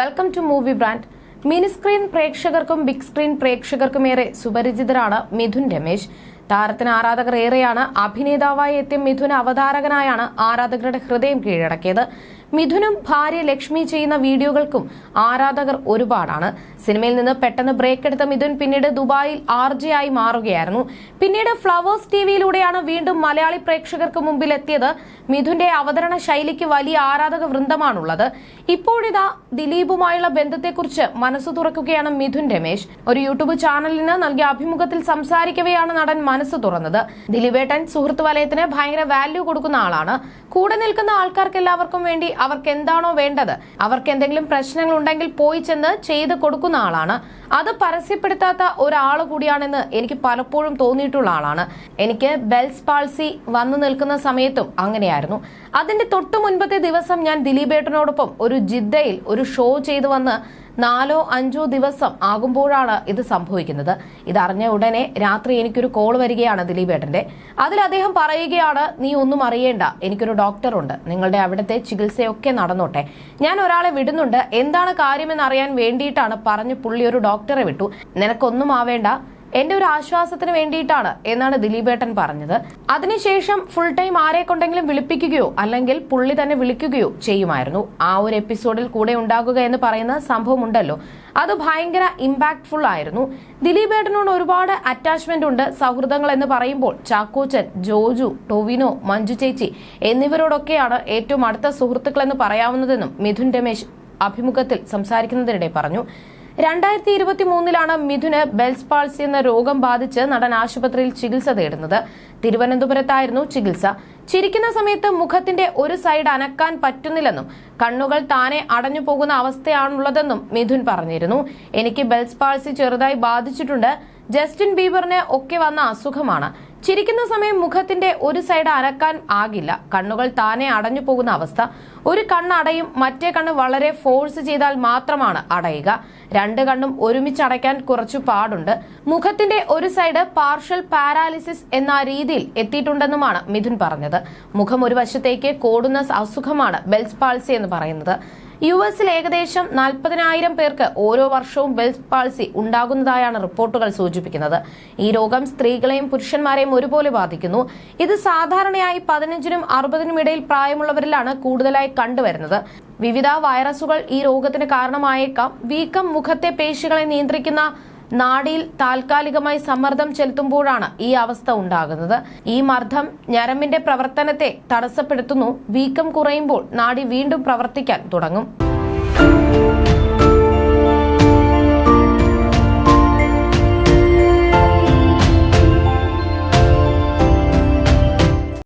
Welcome to movie brand mini screen പ്രേക്ഷകർക്കും big screen പ്രേക്ഷകർക്കും ഏറെ സുപരിചിതരാണ് മിഥുൻ രമേശ്. താരത്തിന് ആരാധകർ ഏറെയാണ്. അഭിനേതാവായി എത്തിയ മിഥുൻ അവതാരകനായാണ് ആരാധകരുടെ ഹൃദയം കീഴടക്കിയത്. മിഥുനും ഭാര്യ ലക്ഷ്മി ചെയ്യുന്ന വീഡിയോകൾക്കും ആരാധകർ ഒരുപാടാണ്. സിനിമയിൽ നിന്ന് പെട്ടെന്ന് ബ്രേക്ക് എടുത്ത മിഥുൻ പിന്നീട് ദുബായിൽ ആർ ജെ ആയി മാറുകയായിരുന്നു. പിന്നീട് ഫ്ലവേഴ്സ് ടിവിയിലൂടെയാണ് വീണ്ടും മലയാളി പ്രേക്ഷകർക്ക് മുമ്പിൽ എത്തിയത് മിഥുന്റെ അവതരണ ശൈലിക്ക് വലിയ ആരാധക വൃന്ദമാണുള്ളത്. ഇപ്പോഴിതാ ദിലീപുമായുള്ള ബന്ധത്തെക്കുറിച്ച് മനസ്സ് തുറക്കുകയാണ് മിഥുൻ രമേശ്. ഒരു യൂട്യൂബ് ചാനലിന് നൽകിയ അഭിമുഖത്തിൽ സംസാരിക്കവെയാണ് നടൻ മനസ്സ് തുറന്നത്. ദിലീപേട്ടൻ സുഹൃത്ത് വലയത്തിന് ഭയങ്കര വാല്യൂ കൊടുക്കുന്ന ആളാണ്. കൂടെ നിൽക്കുന്ന ആൾക്കാർക്ക് എല്ലാവർക്കും വേണ്ടി അവർക്ക് എന്താണോ വേണ്ടത്? അവർക്ക് എന്തെങ്കിലും പ്രശ്നങ്ങൾ ഉണ്ടെങ്കിൽ പോയി ചെന്ന് ചെയ്ത് കൊടുക്കുന്ന ആളാണ്. അത് പരസ്യപ്പെടുത്താത്ത ഒരാൾ കൂടിയാണെന്ന് എനിക്ക് പലപ്പോഴും തോന്നിയിട്ടുള്ള ആളാണ്. എനിക്ക് ബെൽസ് പാൾസി വന്നു നിൽക്കുന്ന സമയത്തും അങ്ങനെയായിരുന്നു. അതിന്റെ തൊട്ടു മുൻപത്തെ ദിവസം ഞാൻ ദിലീപേട്ടനോടൊപ്പം ഒരു ജിദ്ദയിൽ ഒരു ഷോ ചെയ്തു വന്ന് നാലോ അഞ്ചോ ദിവസം ആകുമ്പോഴാണ് ഇത് സംഭവിക്കുന്നത്. ഇതറിഞ്ഞ ഉടനെ രാത്രി എനിക്കൊരു കോൾ വരികയാണ് ദിലീപേട്ടന്റെ അതിൽ അദ്ദേഹം പറയുകയാണ് നീ ഒന്നും അറിയേണ്ട എനിക്കൊരു ഡോക്ടറുണ്ട് നിങ്ങളുടെ അവിടുത്തെ ചികിത്സയൊക്കെ നടന്നോട്ടെ. ഞാൻ ഒരാളെ വിടുന്നുണ്ട്. എന്താണ് കാര്യമെന്ന് അറിയാൻ വേണ്ടിയിട്ടാണ് പറഞ്ഞു പുള്ളി ഒരു ഡോക്ടറെ വിട്ടു. നിനക്കൊന്നും ആവേണ്ട. എന്റെ ഒരു ആശ്വാസത്തിന് വേണ്ടിയിട്ടാണ് എന്നാണ് ദിലീപേട്ടൻ പറഞ്ഞത്. അതിനുശേഷം ഫുൾ ടൈം ആരെ കൊണ്ടെങ്കിലും വിളിപ്പിക്കുകയോ അല്ലെങ്കിൽ പുള്ളി തന്നെ വിളിക്കുകയോ ചെയ്യുമായിരുന്നു. ആ ഒരു എപ്പിസോഡിൽ കൂടെ ഉണ്ടാകുക എന്ന് പറയുന്ന സംഭവം ഉണ്ടല്ലോ അത് ഭയങ്കര ഇമ്പാക്ട്ഫുൾ ആയിരുന്നു. ദിലീപേട്ടനോട് ഒരുപാട് അറ്റാച്ച്മെന്റ് ഉണ്ട്. സൗഹൃദങ്ങൾ എന്ന് പറയുമ്പോൾ ചാക്കോച്ചൻ ജോജു ടൊവിനോ മഞ്ജു ചേച്ചി എന്നിവരോടൊക്കെയാണ് ഏറ്റവും അടുത്ത സുഹൃത്തുക്കൾ എന്ന് പറയാവുന്നതെന്നും മിഥുൻ രമേശ് അഭിമുഖത്തിൽ സംസാരിക്കുന്നതിനിടെ പറഞ്ഞു. രണ്ടായിരത്തി ഇരുപത്തി മൂന്നിലാണ് മിഥുന് ബെൽസ് പാൾസി എന്ന രോഗം ബാധിച്ച് നടൻ ആശുപത്രിയിൽ ചികിത്സ തേടുന്നത്. തിരുവനന്തപുരത്തായിരുന്നു ചികിത്സ. ചിരിക്കുന്ന സമയത്ത് മുഖത്തിന്റെ ഒരു സൈഡ് അനക്കാൻ പറ്റുന്നില്ലെന്നും കണ്ണുകൾ താനെ അടഞ്ഞു പോകുന്ന അവസ്ഥയാണുള്ളതെന്നും മിഥുൻ പറഞ്ഞിരുന്നു. എനിക്ക് ബെൽസ്പാൾസി ചെറുതായി ബാധിച്ചിട്ടുണ്ട്. ജസ്റ്റിൻ ബീബറിന് ഒക്കെ വന്ന അസുഖമാണ്. ചിരിക്കുന്ന സമയം മുഖത്തിന്റെ ഒരു സൈഡ് അനക്കാൻ ആകില്ല. കണ്ണുകൾ താനെ അടഞ്ഞു പോകുന്ന അവസ്ഥ. ഒരു കണ്ണ് അടയും മറ്റേ കണ്ണ് വളരെ ഫോഴ്സ് ചെയ്താൽ മാത്രമാണ് അടയുക. രണ്ട് കണ്ണും ഒരുമിച്ച് അടയ്ക്കാൻ കുറച്ചു പാടുണ്ട്. മുഖത്തിന്റെ ഒരു സൈഡ് പാർഷ്യൽ പാരാലിസിസ് എന്ന രീതിയിൽ എത്തിയിട്ടുണ്ടെന്നുമാണ് മിഥുൻ പറഞ്ഞത്. മുഖം ഒരു വശത്തേക്ക് കോടുന്ന അസുഖമാണ് ബെൽസ് പാൾസി എന്ന് പറയുന്നത്. യു എസിൽ ഏകദേശം നാൽപ്പതിനായിരം പേർക്ക് ഓരോ വർഷവും ബെൽസ് പാൾസി ഉണ്ടാകുന്നതായാണ് റിപ്പോർട്ടുകൾ സൂചിപ്പിക്കുന്നത്. ഈ രോഗം സ്ത്രീകളെയും പുരുഷന്മാരെയും ഒരുപോലെ ബാധിക്കുന്നു. ഇത് സാധാരണയായി പതിനഞ്ചിനും അറുപതിനും ഇടയിൽ പ്രായമുള്ളവരിലാണ് കൂടുതലായി കണ്ടുവരുന്നത്. വിവിധ വൈറസുകൾ ഈ രോഗത്തിന് കാരണമായേക്കാം. വീക്കം മുഖത്തെ പേശികളെ നിയന്ത്രിക്കുന്ന നാഡിയിൽ താൽക്കാലികമായി സമ്മർദ്ദം ചെലുത്തുമ്പോഴാണ് ഈ അവസ്ഥ ഉണ്ടാകുന്നത്. ഈ മർദ്ദം ഞരമ്പിന്റെ പ്രവർത്തനത്തെ തടസ്സപ്പെടുത്തുന്നു. വീക്കം കുറയുമ്പോൾ നാടി വീണ്ടും പ്രവർത്തിക്കാൻ തുടങ്ങും.